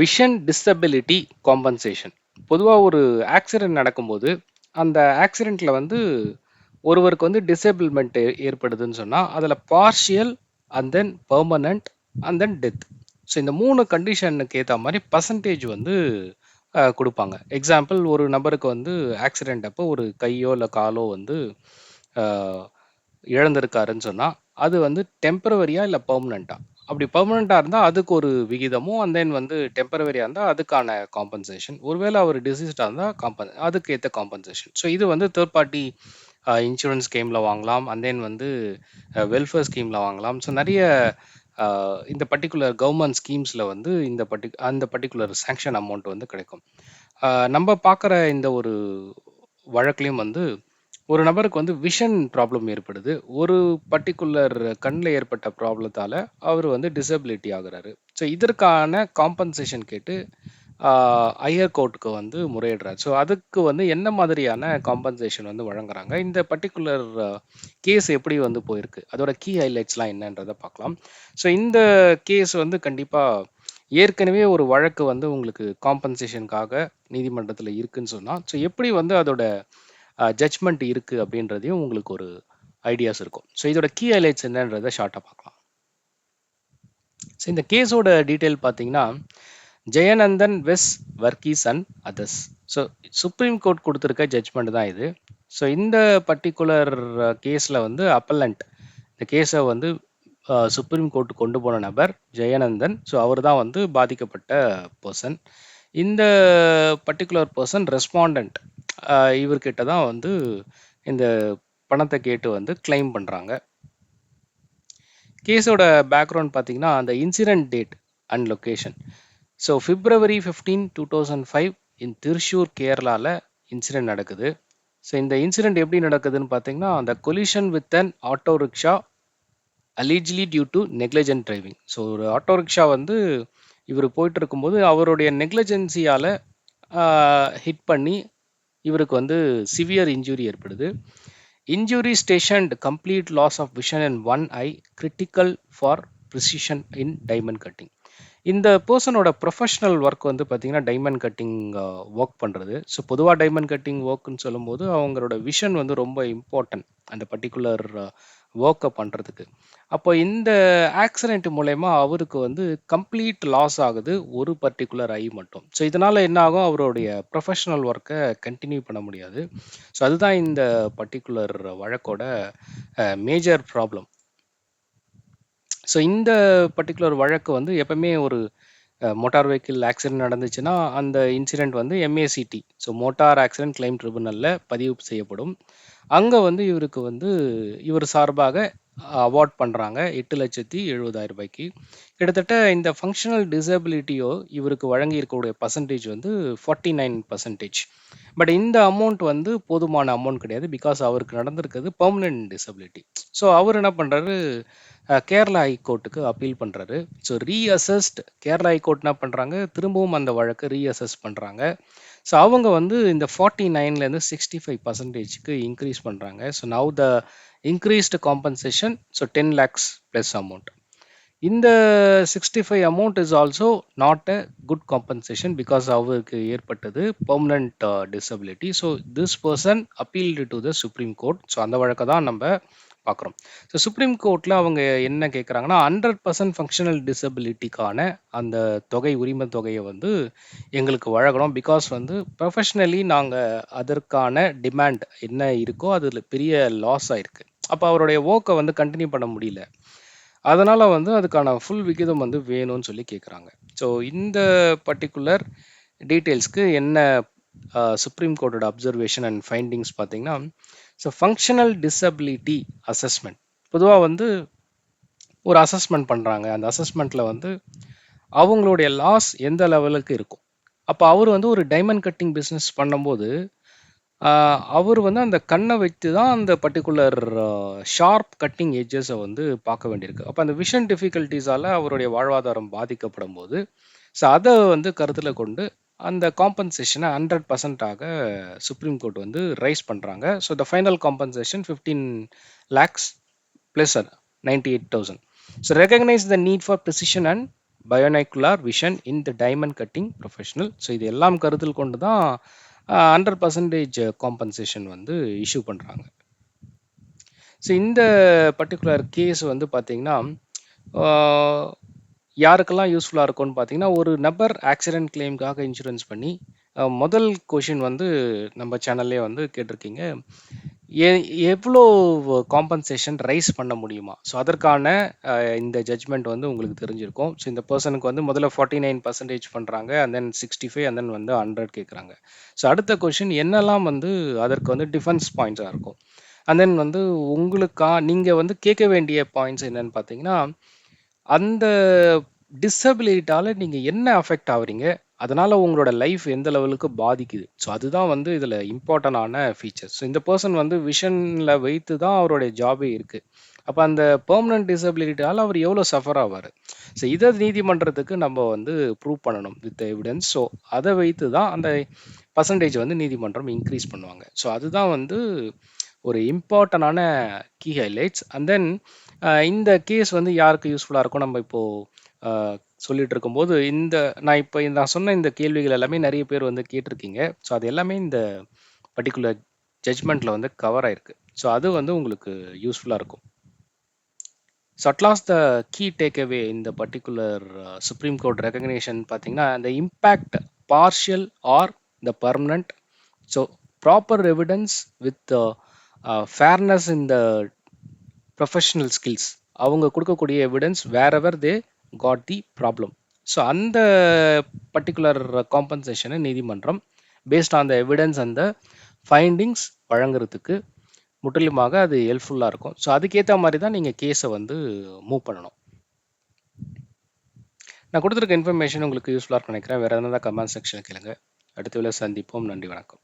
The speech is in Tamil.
விஷன் டிசபிலிட்டி காம்பன்சேஷன் பொதுவாக ஒரு ஆக்சிடெண்ட் நடக்கும்போது அந்த ஆக்சிடெண்ட்டில் வந்து ஒருவருக்கு வந்து டிசேபிள்மெண்ட் ஏற்படுதுன்னு சொன்னால் அதில் partial and then permanent and then death so இந்த மூணு கண்டிஷனுக்கு ஏற்ற மாதிரி பர்சன்டேஜ் வந்து கொடுப்பாங்க. எக்ஸாம்பிள் ஒரு நபருக்கு வந்து ஆக்சிடெண்ட் அப்போ ஒரு கையோ இல்லை காலோ வந்து இழந்திருக்காருன்னு சொன்னால் அது வந்து டெம்பரவரியா இல்லை பர்மனண்ட்டா அப்படி பெர்மனண்ட்டாக இருந்தால் அதுக்கு ஒரு விகிதமும் அண்ட் தென் வந்து டெம்பரவரியாக இருந்தால் அதுக்கான காம்பன்சேஷன் ஒருவேளை அவர் டிசீஸ்டாக இருந்தால் காம்பன் அதுக்கு ஏற்ற காம்பன்சேஷன் ஸோ இது வந்து தேர்ட் பார்ட்டி இன்சூரன்ஸ் ஸ்கீமில் வாங்கலாம் அண்ட் தென் வந்து வெல்ஃபேர் ஸ்கீமில் வாங்கலாம். ஸோ நிறைய இந்த பர்டிகுலர் கவர்மெண்ட் ஸ்கீம்ஸில் வந்து இந்த பர்டி அந்த பர்டிகுலர் சேங்ஷன் அமௌண்ட் வந்து கிடைக்கும். நம்ம பார்க்குற இந்த ஒரு வழக்குலையும் வந்து ஒரு நபருக்கு வந்து விஷன் ப்ராப்ளம் ஏற்படுது. ஒரு பர்டிகுலர் கண்ணில் ஏற்பட்ட ப்ராப்ளத்தால் அவர் வந்து டிசபிலிட்டி ஆகுறாரு. ஸோ இதற்கான காம்பன்சேஷன் கேட்டு ஹையர் கோர்ட்டுக்கு வந்து முறையிடுறாரு. ஸோ அதுக்கு வந்து என்ன மாதிரியான காம்பன்சேஷன் வந்து வழங்குறாங்க? இந்த பர்டிகுலர் கேஸ் எப்படி வந்து போயிருக்கு? அதோட கீ ஹைலைட்ஸ்லாம் என்னன்றதை பார்க்கலாம். ஸோ இந்த கேஸ் வந்து கண்டிப்பாக ஏற்கனவே ஒரு வழக்கு வந்து உங்களுக்கு காம்பன்சேஷனுக்காக நீதிமன்றத்தில் இருக்குன்னு சொன்னால் ஸோ எப்படி வந்து அதோட ஜட்ஜ்மெண்ட் இருக்கு அப்படின்றதையும் உங்களுக்கு ஒரு ஐடியாஸ் இருக்கும். ஸோ இதோட கீ ஹைலைட்ஸ் என்னன்றதை ஷார்ட்டாக பார்க்கலாம். ஸோ இந்த கேஸோட டீட்டெயில் பார்த்தீங்கன்னா Jayanandan versus Varghese and others so supreme court கொடுத்துருக்க ஜட்ஜ்மெண்ட் தான் இது. ஸோ இந்த பர்டிகுலர் கேஸில் வந்து அப்பல்லண்ட் இந்த கேஸை வந்து சுப்ரீம் கோர்ட் கொண்டு போன நபர் ஜெயநந்தன். ஸோ அவர் தான் வந்து பாதிக்கப்பட்ட பர்சன் இந்த பர்டிகுலர் பர்சன் ரெஸ்பாண்டன்ட் இவர்கிட்ட தான் வந்து இந்த பணத்தை கேட்டு வந்து கிளைம் பண்ணுறாங்க கேஸோட பேக்ரவுண்ட் பார்த்தீங்கன்னா அந்த incident date and location so February fifteen two thousand five in Thrissur கேரளாவில் இன்சிடென்ட் நடக்குது. ஸோ இந்த இன்சிடென்ட் எப்படி நடக்குதுன்னு பார்த்தீங்கன்னா அந்த collision with an auto rickshaw allegedly due to negligent driving so ஒரு ஆட்டோ ரிக்ஷா வந்து இவர் போயிட்டு இருக்கும்போது அவருடைய நெக்லஜென்சியால் ஹிட் பண்ணி இவருக்கு வந்து சிவியர் இன்ஜுரி ஏற்படுது. Injury sustained complete loss of vision in one eye critical for precision in diamond cutting இந்த பர்சனோட ப்ரொஃபஷனல் ஒர்க் வந்து பார்த்தீங்கன்னா டைமண்ட் கட்டிங் ஒர்க் பண்ணுறது ஸோ பொதுவாக டைமண்ட் கட்டிங் ஒர்க்குன்னு சொல்லும்போது அவங்களோட விஷன் வந்து ரொம்ப இம்பார்ட்டன்ட் அந்த பர்டிகுலர் ஒர்க்கை பண்ணுறதுக்கு அப்போ இந்த ஆக்சிடென்ட் மூலயமா அவருக்கு வந்து கம்ப்ளீட் லாஸ் ஆகுது ஒரு பர்டிகுலர் ஐ மட்டும். ஸோ இதனால் என்ன ஆகும்? அவருடைய ப்ரொஃபஷனல் ஒர்க்கை கண்டினியூ பண்ண முடியாது. ஸோ அதுதான் இந்த பர்டிகுலர் வழக்கோட மேஜர் ப்ராப்ளம் ஸோ இந்த பர்டிகுலர் வழக்கு வந்து எப்பவுமே ஒரு மோட்டார் வெஹிக்கிள் ஆக்சிடென்ட் நடந்துச்சுன்னா அந்த இன்சிடெண்ட் வந்து MACT so motor accident claim ட்ரிபுனலில் பதிவு செய்யப்படும். அங்கே வந்து இவருக்கு வந்து இவர் சார்பாக அவார்ட் பண்ணுறாங்க எட்டு லட்சத்தி எழுபதாயிரம் ரூபாய்க்கு. கிட்டத்தட்ட இந்த ஃபங்க்ஷனல் டிசபிலிட்டியோ இவருக்கு வழங்கி இருக்கக்கூடிய பர்சன்டேஜ் வந்து ஃபார்ட்டி நைன் பர்சன்டேஜ் பட் இந்த அமௌண்ட் வந்து போதுமான அமௌண்ட் கிடையாது. பிகாஸ் அவருக்கு நடந்திருக்கிறது பெர்மனன்ட் டிசபிலிட்டி ஸோ அவர் என்ன பண்ணுறாரு கேரளா ஹைகோர்ட்டுக்கு அப்பீல் பண்ணுறாரு so reassessed Kerala high court என்ன பண்ணுறாங்க திரும்பவும் அந்த வழக்கு ரீஅசஸ் பண்ணுறாங்க ஸோ அவங்க வந்து இந்த ஃபார்ட்டி நைன்லேருந்து சிக்ஸ்டி ஃபைவ் பர்சன்டேஜ்க்கு இன்க்ரீஸ் பண்ணுறாங்க so now the increased compensation so ten lakhs plus amount இந்த sixty five amount is also not a good compensation because அவருக்கு ஏற்பட்டது permanent disability so this person appealed to the supreme court so அந்த வழக்கை தான் நம்ம பார்க்குறோம் ஸோ சுப்ரீம் கோர்ட்டில் அவங்க என்ன கேட்குறாங்கன்னா ஹண்ட்ரட் பர்சன்ட் ஃபங்க்ஷனல் டிசபிலிட்டிக்கான அந்த தொகை உரிமை தொகையை வந்து எங்களுக்கு வழங்கணும். பிகாஸ் வந்து ப்ரொஃபஷ்னலி நாங்கள் அதற்கான டிமாண்ட் என்ன இருக்கோ அதில் பெரிய லாஸ் ஆயிருக்கு. அப்போ அவருடைய ஓக்கை வந்து கண்டினியூ பண்ண முடியல. அதனால் வந்து அதுக்கான ஃபுல் விகிதம் வந்து வேணும்னு சொல்லி கேட்குறாங்க ஸோ இந்த பர்டிகுலர் டீட்டெயில்ஸ்க்கு என்ன சுப்ரீம் கோர்ட்டோட அப்சர்வேஷன் அண்ட் ஃபைண்டிங்ஸ் பார்த்தீங்கன்னா ஸோ ஃபங்க்ஷனல் டிசபிலிட்டி அசஸ்மெண்ட் பொதுவாக வந்து ஒரு அசஸ்மெண்ட் பண்ணுறாங்க அந்த அசஸ்மெண்ட்டில் வந்து அவங்களுடைய லாஸ் எந்த லெவலுக்கு இருக்கும். அப்போ அவர் வந்து ஒரு டைமண்ட் கட்டிங் பிஸ்னஸ் பண்ணும்போது அவர் வந்து அந்த கண்ணை வைத்து தான் அந்த பர்டிகுலர் ஷார்ப் கட்டிங் எட்ஜஸை வந்து பார்க்க வேண்டியிருக்கு. அப்போ அந்த விஷன் டிஃபிகல்ட்டிஸால் அவருடைய வாழ்வாதாரம் பாதிக்கப்படும் போது ஸோ அதை வந்து கருத்தில் கொண்டு அந்த காம்பன்சேஷனை ஹண்ட்ரட் பர்சன்டாக சுப்ரீம் கோர்ட் வந்து ரைஸ் பண்ணுறாங்க so the final compensation fifteen lakhs plus ninety eight thousand so recognise the need for precision and binocular vision in the diamond cutting professional so இது எல்லாம் கருத்தில் கொண்டு தான் ஹண்ட்ரட் பர்சன்டேஜ் காம்பன்சேஷன் வந்து இஷ்யூ பண்ணுறாங்க ஸோ இந்த பர்டிகுலர் கேஸ் வந்து பார்த்திங்கன்னா யாருக்கெல்லாம் யூஸ்ஃபுல்லாக இருக்கும்னு பார்த்தீங்கன்னா ஒரு நபர் ஆக்சிடென்ட் கிளைம்காக இன்சூரன்ஸ் பண்ணி முதல் கொஷின் வந்து நம்ம சேனல்லே வந்து கேட்டிருக்கீங்க. ஏ எவ்வளோ காம்பன்சேஷன் ரைஸ் பண்ண முடியுமா? ஸோ அதற்கான இந்த ஜட்ஜ்மெண்ட் வந்து உங்களுக்கு தெரிஞ்சிருக்கும். ஸோ இந்த பர்சனுக்கு வந்து முதல்ல ஃபார்ட்டி நைன் பர்சன்டேஜ் பண்ணுறாங்க and then sixty five and then வந்து ஹண்ட்ரட் கேட்குறாங்க ஸோ அடுத்த கொஷின் என்னெல்லாம் வந்து அதற்கு வந்து டிஃபென்ஸ் பாயிண்ட்ஸாக இருக்கும்? அண்ட் தென் வந்து உங்களுக்கா நீங்கள் வந்து கேட்க வேண்டிய பாயிண்ட்ஸ் என்னன்னு பார்த்தீங்கன்னா அந்த டிசபிலிட்டால நீங்கள் என்ன அஃபெக்ட் ஆகுறீங்க? அதனால உங்களோட லைஃப் எந்த லெவலுக்கு பாதிக்குது? ஸோ அதுதான் வந்து இதில் இம்பார்ட்டண்டான ஃபீச்சர்ஸ் ஸோ இந்த பர்சன் வந்து விஷனில் வைத்து தான் அவருடைய ஜாபே இருக்குது அப்போ அந்த பெர்மனன்ட் டிசபிலிட்டியால் அவர் எவ்வளோ சஃபர் ஆவார்? ஸோ இதை நீதிமன்றத்துக்கு நம்ம வந்து ப்ரூவ் பண்ணணும் வித் எவிடன்ஸ் ஸோ அதை வைத்து தான் அந்த பர்சன்டேஜ் வந்து நீதிமன்றம் இன்க்ரீஸ் பண்ணுவாங்க. ஸோ அதுதான் வந்து ஒரு இம்பார்ட்டண்டான கீ ஹைலைட்ஸ் அண்ட் தென் இந்த கேஸ் வந்து யாருக்கு யூஸ்ஃபுல்லாக இருக்கும்? நம்ம இப்போது சொல்லிட்டு இருக்கும்போது இந்த நான் இப்போ நான் சொன்ன இந்த கேள்விகள் எல்லாமே நிறைய பேர் வந்து கேட்டிருக்கீங்க. ஸோ அது எல்லாமே இந்த பர்டிகுலர் ஜட்ஜ்மெண்ட்டில் வந்து கவர் ஆயிருக்கு. ஸோ அது வந்து உங்களுக்கு யூஸ்ஃபுல்லாக இருக்கும். So at last the key take away இந்த பர்டிகுலர் சுப்ரீம் கோர்ட் ரெக்கக்னேஷன் பார்த்தீங்கன்னா the impact partial or the permanent so proper evidence with fairness in the professional skills அவங்க கொடுக்கக்கூடிய evidence wherever they got the problem so அந்த பர்டிகுலர் காம்பன்சேஷனை நீதிமன்றம் பேஸ்ட் ஆன் த எவிடன்ஸ் அந்த ஃபைண்டிங்ஸ் வழங்குறதுக்கு முற்றிலுமாக அது ஹெல்ப்ஃபுல்லாக இருக்கும். ஸோ அதுக்கேற்ற மாதிரி தான் நீங்கள் கேஸை வந்து மூவ் பண்ணணும். நான் கொடுத்துருக்க இன்ஃபர்மேஷன் உங்களுக்கு யூஸ்ஃபுல்லாக நினைக்கிறேன். வேறு எதனா கமெண்ட் செக்ஷனில் கேளுங்க. அடுத்த வேலை சந்திப்போம். நன்றி வணக்கம்.